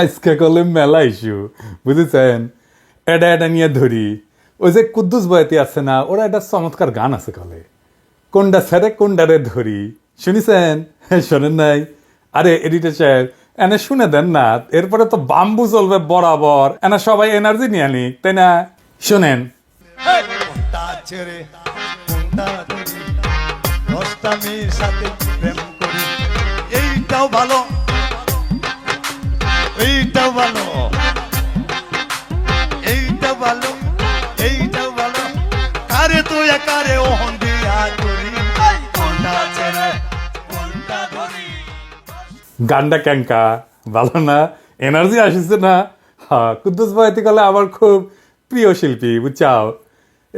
আজকে কলে মেলা ইস্যু, বুঝেছেন? এটা এটা নিয়ে ধরি। ওই যে কুদ্দুস বয়াতি আছে না, ওরা একটা চমৎকার গান আছে কলে। কোনটা ছেড়ে কোনটারে ধরি। শুনিছেন? শোনেন নাই। আরে এডিটর সাহেব এনে শুনে দেন না, এরপরে তো বাম্বু চলবে বরাবর। এনা সবাই এনার্জি নিয়ে নিক, তাই না? শোনেন। এইটাও ভালো। এইটাও ভালো। এইটা ভালো এইটাও ভালো। কারে তুই কারে ওহন দিয়া করি? কোনটা ছেড়ে কোনটা ধরি? গানটা ক্যাঙ্কা ভালো না? এনার্জি আসিছে না? হ্যাঁ কুদ্দুস বয়াতি কলে আমার খুব প্রিয় শিল্পী বুঝছাও?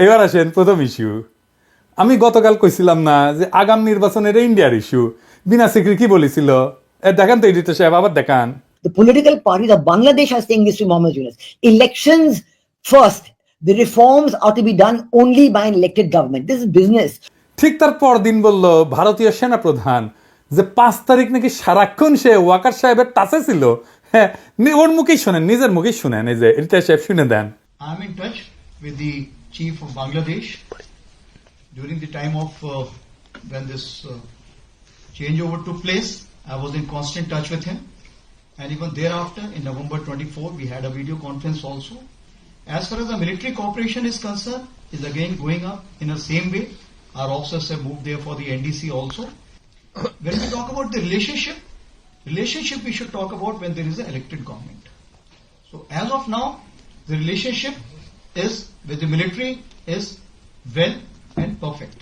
এবার আসেন প্রথম ইস্যু আমি গতকাল কইছিলাম না যে আগাম নির্বাচনের ইন্ডিয়ার ইস্যু বিনা সিকরি কি বলেছিল? এ দেখান তো এডিটর সাহেব আবার দেখান। The political parties of Bangladesh are saying this to Mohammed Yunus. Elections first. The reforms are to be done only by an elected government. This is business. ঠিক তার পরদিন বলল ভারতীয় সেনা প্রধান যে পাঁচ তারিখ নাকি সারাক্ষণ সে ওয়াকার সাহেবের টাচে ছিল হ্যাঁ ওর মুখেই শোনেন নিজের মুখেই শুনেন এই যে এডিটর সাহেব শুনে দেন I'm in touch with the chief of Bangladesh during the time of uh, when this uh, changeover took place. I was in constant touch with him, and even thereafter, in November 24, we had a video conference also. As far as the military cooperation is concerned, is again going up in the same way. Our officers have moved there for the NDC also. when we talk about the relationship, relationship we should talk about when there is an elected government. So as of now, the relationship is with the military is well and perfect.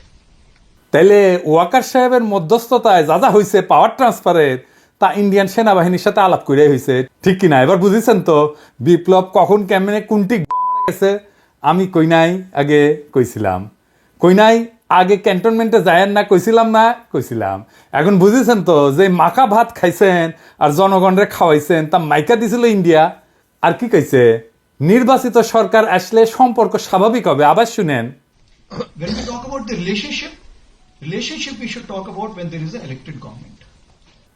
তাইলে ওয়াকার সাহেবের মধ্যস্থতায় যা যা হয়েছে পাওয়ার ট্রান্সফারের তা Indian সেনাবাহিনীর সাথে আলাপ করে হয়েছে ঠিক কিনা? এবার বুঝেছেন তো বিপ্লব কখন কেমনে কোনটি গেছে? আমি কই নাই আগে কইছিলাম। কই নাই আগে ক্যান্টনমেন্টে যায়েন না কইছিলাম না কইছিলাম। এখন বুঝেছেন তো যে মাখা ভাত খাইছেন আর জনগণরে খাওয়াইছেন তা মাইকা দিছিল ইন্ডিয়া আর কি কইছে? নির্বাচিত সরকার আসলে সম্পর্ক স্বাভাবিক হবে। আবার শুনেন। When we talk about the relationship, relationship we should talk about when there is an elected government.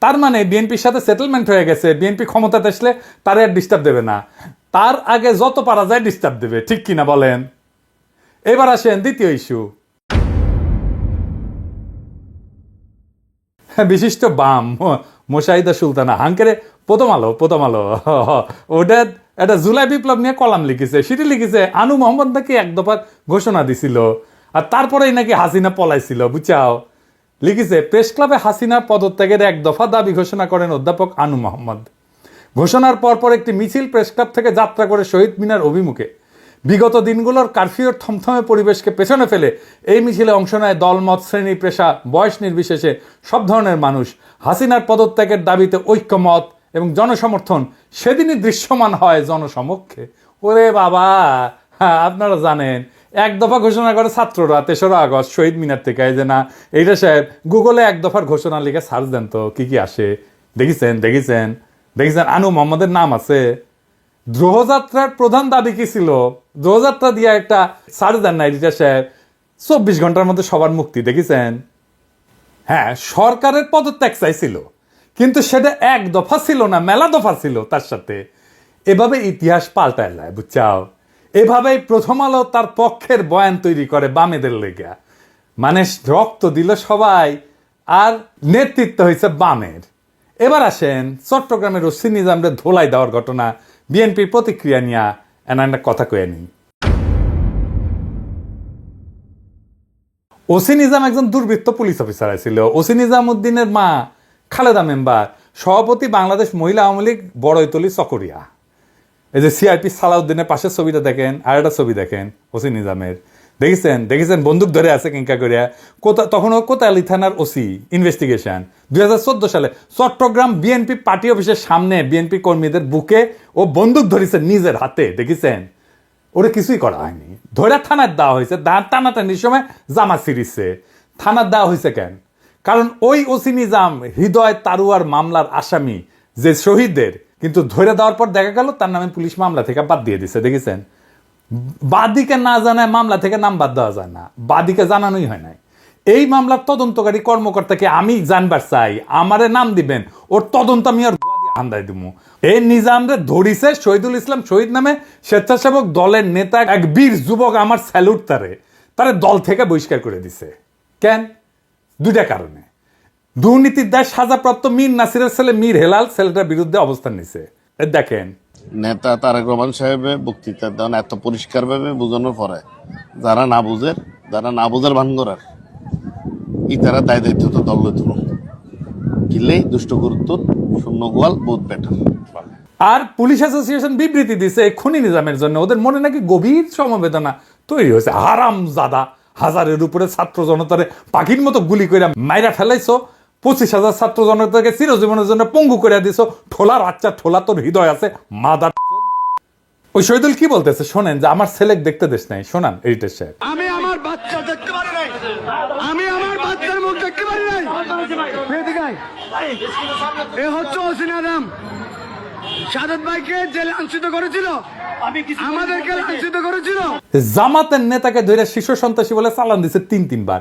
তার মানে বিএনপির সাথে সেটেলমেন্ট হয়ে গেছে। বিএনপি ক্ষমতাতে আসলে তার আর ডিস্টার্ব দেবে না। তার আগে যত পারা যায় ডিস্টার্ব দেবে, ঠিক কিনা বলেন? এবার আসেন দ্বিতীয় ইস্যু বিশিষ্ট বাম মোশাহিদা সুলতানা, হাঙ্কেরে প্রথম আলো প্রথম আলো। ওটা একটা জুলাই বিপ্লব নিয়ে কলাম লিখেছে, সেটি লিখেছে, আনু মোহাম্মদ নাকি এক দফা ঘোষণা দিছিল। আর তারপরেই নাকি হাসিনা পলাইছিল বুঝাও লিখেছে, প্রেস ক্লাবে হাসিনা পদত্যাগের এক দফা দাবি ঘোষণা করেন অধ্যাপক আনু মোহাম্মদ। ঘোষণার পরপর একটি মিছিল প্রেস ক্লাব থেকে যাত্রা করে শহীদ মিনার অভিমুখে। বিগত দিনগুলোর কারফিউর থমথমে পরিবেশকে পেছনে ফেলে এই মিছিলে অংশ নেয় দলমত শ্রেণি পেশা, বয়স নির্বিশেষে সব ধরনের মানুষ। হাসিনার পদত্যাগের দাবিতে ঐক্যমত এবং জনসমর্থন সেদিনই দৃশ্যমান হয় জনসমক্ষে। ওরে বাবা হ্যাঁ আপনারা জানেন। এক দফা ঘোষণা করে ছাত্ররা, তেসরা আগস্ট, শহীদ মিনার থেকে যে না, এইটা সাহেব গুগলে এক দফার ঘোষণা লিখে সার্চ দেন তো, কি কি আসে। দেখেছেন দেখেছেন দেখেছেন, আনু মোহাম্মদের নাম আছে। দ্রোহযাত্রার প্রধান দাবি কি ছিল? দ্রোহযাত্রা দিয়ে একটা সার্চ দেন না এডিটার সাহেব, চব্বিশ ঘণ্টার মধ্যে সবার মুক্তি, দেখেছেন? হ্যাঁ সরকারের পদত্যাগ চাইছিল, কিন্তু সেটা এক দফা ছিল না, মেলা দফা ছিল তার সাথে। এভাবে ইতিহাস পাল্টায় বুঝছাও? এভাবেই প্রথম আলো তার পক্ষের বয়ান তৈরি করে বামেদের লেগা। মানে রক্ত দিল সবাই, আর নেতৃত্ব হয়েছে বামের। এবার আসেন চট্টগ্রামের ওসি নিজামরে ধোলাই দেওয়ার ঘটনা। বিএনপির প্রতিক্রিয়া নিয়ে এনা একটা কথা কয়ে নিই। ওসি নিজাম একজন দুর্বৃত্ত পুলিশ অফিসার ছিল ওসি নিজাম উদ্দিনের মা খালেদা মেম্বার, সভাপতি বাংলাদেশ মহিলা আওয়ামী লীগ বড়ইতলি চকরিয়া। এই যে সিআরপি সালাউদ্দিনের পাশের ছবিটা দেখেন, আর একটা ছবি দেখেন, ওসি নিজামের। দেখেছেন? দেখেছেন? বন্দুক ধরে আছে কিঙ্কা করিয়া কোথা তখনও কোতালি থানার ওসি ইনভেস্টিগেশন দুই হাজার চোদ্দ সালে চট্টগ্রাম বিএনপি পার্টি অফিসের সামনে বিএনপি কর্মীদের বুকে ও বন্দুক ধরেছে নিজের হাতে, দেখেছেন? ওরে কিছুই করা হয়নি। ধরে থানার দেওয়া হয়েছে দাঁড় টানাটানির সময় জামা সিরিজছে থানার দেওয়া হয়েছে কেন? কারণ ওই ওসি নিজাম হৃদয় তারুয়ার মামলার আসামি, যে শহীদদের কিন্তু ধরে দেওয়ার পর দেখা গেল তার নামে পুলিশ মামলা থেকে বাদ দিয়ে দিছে, দেখেছেন? বাদিকে না জানায় মামলা থেকে নাম বাদ দেওয়া যায় না, বাদিকে জানানোই হয় নাই। এই মামলার তদন্তকারী কর্মকর্তাকে আমি জানবার চাই, আমারে নাম দিবেন, ওর তদন্ত আমি আর আন্দাই দিমু। এই নিজামরে ধরিছে শহীদুল ইসলাম শহীদ নামে স্বেচ্ছাসেবক দলের নেতা এক বীর যুবক আমার স্যালুট তারে তারে দল থেকে বহিষ্কার করে দিছে। কেন? দুইটা কারণে। দুর্নীতির দায় সাজাপ্রাপ্ত মীর নাসিরের ছেলে মীর হেলাল ছেলেটার বিরুদ্ধে অবস্থান নিছে। দেখেন। নেতা তারেক রহমান সাহেবের বক্তৃতা দেন এত পরিষ্কার ভাবে বোঝানোর পরে যারা না বুঝের যারা না বুঝার ভান করার ই তারা দায় দায়িত্ব তো দল দুষ্ট গুরুত্ব শূন্য গোয়াল বোধ বেটার। আর পুলিশ অ্যাসোসিয়েশন বিবৃতি দিছে এই খুনি নিজামের জন্য। ওদের মনে নাকি গভীর সমবেদনা তৈরি হয়েছে। হারাম জাদা হাজারের উপরে ছাত্র জনতারে পাখির মতো গুলি করে মাইরা ফেলাইছো। পঁচিশ হাজার ছাত্র জনতাকে চিরজীবনের জন্য পঙ্গু করে দিছো। ঠোলার আচ্ছা ঠোলা তোর হৃদয় আছে মাদার ওই শহীদুল কি বলতেছে? শোনেন যে আমার ছেলে দেখতে দেশ নাই। শোনান এডিটার সাহেব। আমি আমার বাচ্চা দেখতে পারি নাই। আমি আমার বাচ্চার মুখ দেখতে পারি নাই। এ হচ্ছে সাদত ভাইকে যে লাঞ্ছিত করেছিল। আমাদেরকে লাঞ্ছিত করেছিল। জামাতের নেতাকে ধরে শিশু সন্ত্রাসী বলে চালান দিছে তিন তিনবার।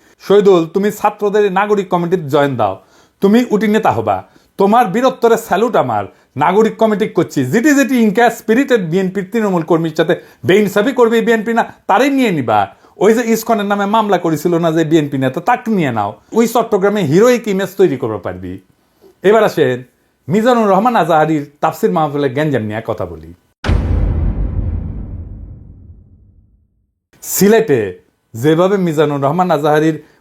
শহীদুল, তুমি ছাত্রদের নাগরিক কমিটির জয়েন দাও। তুমি উটি নেতা হবা। তোমার বীরত্বরে স্যালুট আমার। নাগরিক কমিটি করছি। যেটি যেটি ইনকা স্পিরিটেড বিএনপির তৃণমূল কর্মীর সাথে বেইনসাফি করবে বিএনপি না? তারই নিয়ে নিবা। ওই যে ইসকনের নামে মামলা করেছিল না যে বিএনপি নেতা, তাকে নিয়ে নাও। ওই চট্টগ্রামে হিরোইক ইমেজ তৈরি করতে পারবি। এবার আসেন মিজানুর রহমান আজাহারির তাফসির মাহফিলে গ্যাঞ্জাম নিয়ে কথা বলি। সিলেটে যেভাবে মিজানুর রহমান আজাহারির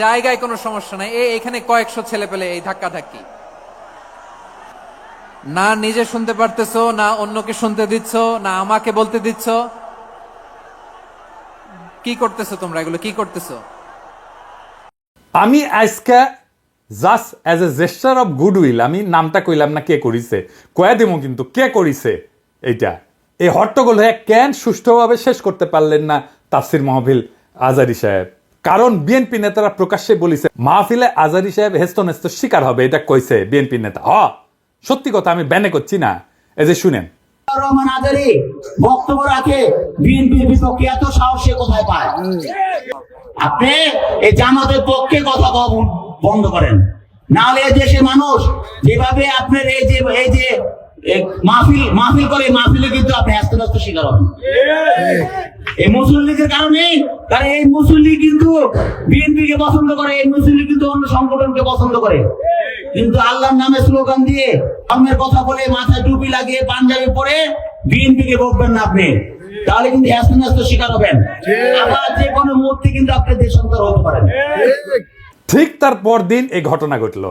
জায়গায় কোনো সমস্যা নাই। এখানে কয়েকশো ছেলে পেলে এই ধাক্কা ধাক্কি না নিজে শুনতে পারতেছো, না অন্যকে শুনতে দিচ্ছ, না আমাকে বলতে দিচ্ছ। কি করতেছো তোমরা এগুলো? কি করতেছো? আমি আজকে just as a gesture of goodwill আমি নামটা কইলাম না কে করিছে, কয়া দেবো কিন্তু কে করিছে এইটা। এই হট্টগোল হয়ে কেন সুষ্ঠুভাবে শেষ করতে পারলেন না তাফসির মাহফিল আজারি সাহেব? কারণ বিএনপি নেতারা প্রকাশ্যে বলিছে, মাহফিলে আজারি সাহেব হেস্ত নেস্ত শিকার হবে এটা কইছে বিএনপি নেতা। হ সত্যি কথা, আমি ব্যানে করছি না। এই যে শুনেন। রহমান আজারি বক্তব্য রাখে এই বন্ধ করেন। নাহলে দেশের মানুষ যেভাবে আপনার এই যে এই যে মাহফিল মাহফিল করে মাহফিলে কিন্তু আপনি শিকার হবেন। এই মুসলিম লীগের কারণে এই মুসলিম লীগ কিন্তু পছন্দ করে, এই মুসলিম লীগ কিন্তু অন্য সংগঠনকে পছন্দ করে। কিন্তু আল্লাহর নামে স্লোগান দিয়ে ধর্মের কথা বলে মাথায় টুপি লাগিয়ে পাঞ্জাবি পরে বিএনপি কে বকবেন না আপনি। তাহলে কিন্তু হ্যাস্ত শিকার হবেন। আবার যে কোনো মুহূর্তে কিন্তু আপনি দেশান্তর হতে পারেন ঠিক তার পরদিন এই ঘটনা ঘটলো।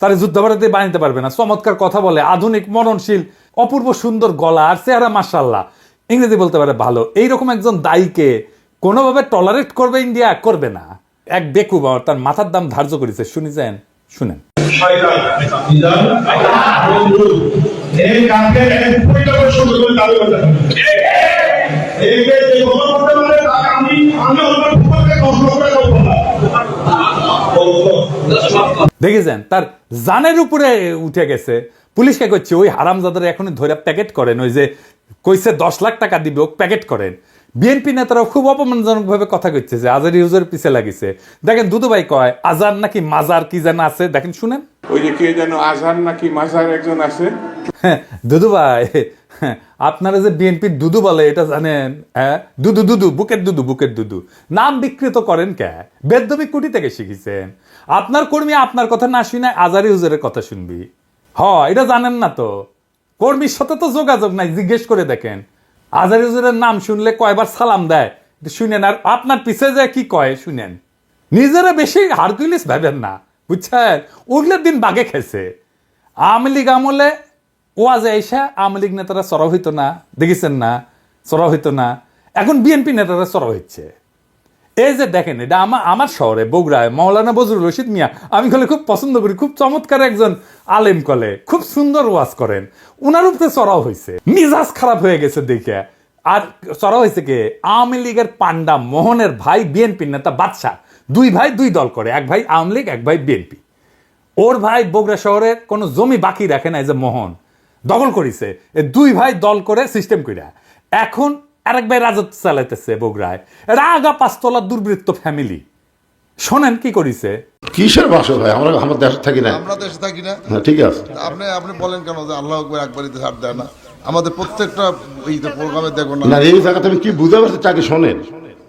তার যুদ্ধাপরাধী বানাইতে পারবে না। চমৎকার কথা বলে, আধুনিক মননশীল অপূর্ব সুন্দর গলা আর চেহারা মার্শাল্লাহ ইংরেজি বলতে পারে ভালো। এইরকম একজন দায়ীকে কোনোভাবে টলারেট করবে ইন্ডিয়া করবে না। এক বেকুব আমার তার মাথার দাম ধার্য করেছে। শুনেছেন শুনেন। এই দেখেছেন? তার জানের উপরে উঠে গেছে। পুলিশকে করছে ওই হারামজাদার এখনই ধরে প্যাকেট করেন। ওই যে কইছে দশ লাখ টাকা দিবে ও প্যাকেট করেন। বিএনপি নেতারাও খুব অপমানজনক ভাবে কথা কইছে যে আজার ইউজের পিছে লাগিছে। দেখেন দুদুভাই কয় আজার নাকি মাজার কি যেন আছে? দেখেন শুনেন। ওই যে কে যেন আজহার নাকি মাজার একজন আছে। হ্যাঁ, দুদু ভাই হ্যাঁ, আপনারা যে বিএনপির দুদু বলে, এটা জানেন হ্যাঁ? দুদু দুদু, বুকের দুদু বুকের দুদু। নাম বিকৃত করেন কে? বেদ্যবি কুটি থেকে শিখেছেন। আপনার কর্মী আপনার কথা না শুনে আজারি হুজুরের কথা শুনবি। হ, এটা জানেন না তো। কর্মীর সাথে তো যোগাযোগ নাই, জিজ্ঞেস করে দেখেন। আজারি হুজুরের নাম শুনলে কয়বার সালাম দেয়? শুনেন আর আপনার পিছে যায় কি কয়, শুনেন। নিজেরা বেশি হারকুলিস ভাবেন না, বুঝছেন? উগলের দিন বাগে খেছে আওয়ামী লীগ আমলে ওয়াজে আইসা আওয়ামী লীগ নেতারা সরব হইতো না, দেখেছেন না, সরব হইতো না। এখন বিএনপি নেতারা সরব হচ্ছে এই যে দেখেন, এটা আমার আমার শহরে, বগুড়ায়, মৌলানা বজরুল রশিদ মিয়া, আমি কলে খুব পছন্দ করি, খুব চমৎকার একজন আলেম কলে, খুব সুন্দর ওয়াজ করেন। ওনার উপরে চড়াও হয়েছে মিজাজ খারাপ হয়ে গেছে দেখে। আর চড়াও হয়েছে কে? আওয়ামী লীগের পান্ডা মোহনের ভাই বিএনপি নেতা বাদশাহ। দুই ভাই দুই দল করে, এক ভাই আওয়ামী লীগ, এক ভাই বিএনপি। ওর ভাই বগুড়া শহরের কোনো জমি বাকি রাখে না এই যে মোহন। দখল করিছে। এ দুই ভাই দল করে সিস্টেম কইরা। এখন আরেক ভাই রাজত্ব চালাইতেছে বগুড়ায়। এটা আগা পাঁচতলা দুর্বৃত্ত ফ্যামিলি শোনেন কি করিছে? কিসের বাসো ভাই? আমরা আমার দেশে থাকি না আমরা দেশে থাকি না। হ্যাঁ, ঠিক আছে। আপনি আপনি বলেন কেন যে আল্লাহ আকবর একবারই ছাড় দেয় না? আমাদের প্রত্যেকটা এইতে প্রোগ্রামে দেখো না। না এই জায়গাতে আমি কি বুঝতে পারছি চাকরি শোনেন?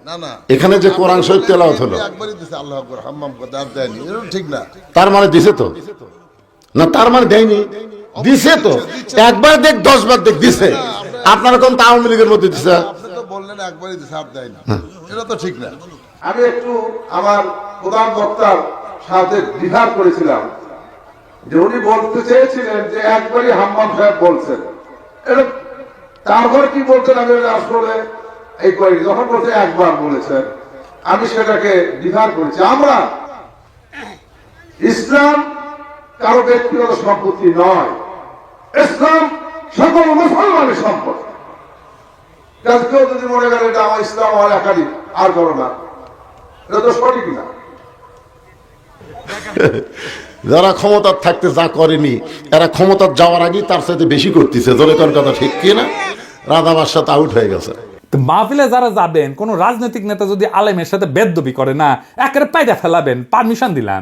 না না। এখানে যে কোরআন শরীফ তেলাওয়াত হলো। একবারই দিছে আল্লাহ আকবর হাম্মাম করতে আর দেয়নি। এটা ঠিক না। তার মানে দিছে তো? না তার মানে দেয়নি। দিছে তো। একবার দেখ দশ বার দেখ দিছে। আপনারা কোন আওয়ামী লীগের মধ্যে দিছে? আপনি তো বললেন একবারই দিছে আর দেয় না। এটা তো ঠিক না। আমি একটু আমার প্রধান বক্তার সাথে দ্বিধার করেছিলাম যে উনি বলতে চেয়েছিলেন যে একবারই হাম্মাম সাহেব বলছেন। এটা তারপর কি বলছেন আমি আসলে এই করি যখন বলছে একবার বলেছেন আমি সেটাকে দ্বিধার করেছি। আমরা ইসলাম কারও ব্যক্তিগত সম্পত্তি নয়। ইসলাম সকল মুসলমানের কারণ কেউ যদি মনে করে এটা আমার ইসলাম আমার একাধিক আর করো না। এটা তো সঠিক না। যারা ক্ষমতার থাকতে যা করেনি এরা ক্ষমতার যাওয়ার আগেই তার সাথে বেশি করতেছে। দলে কোন কথা ঠিক কি না? রাধাবার সাথে আউট হয়ে গেছে। তো মাহফিলে যারা যাবেন কোন রাজনৈতিক নেতা যদি আলেমের সাথে বেদবি করে না একেবারে পায়দা ফেলাবেন পারমিশন দিলাম।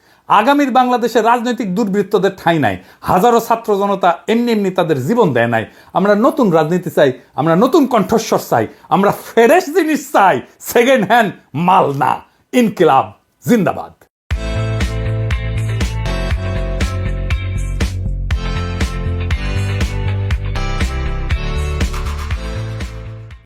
আগামীর বাংলাদেশে রাজনৈতিক দুর্বৃত্তদের ঠাঁই নাই। হাজারো ছাত্র জনতা এমনি এমনি তাদের জীবন দেয় নাই। আমরা নতুন রাজনীতি চাই, আমরা নতুন কণ্ঠস্বর চাই, আমরা ফ্রেশ জিনিস চাই। সেকেন্ড হ্যান্ড মাল না। ইনকিলাব, জিন্দাবাদ।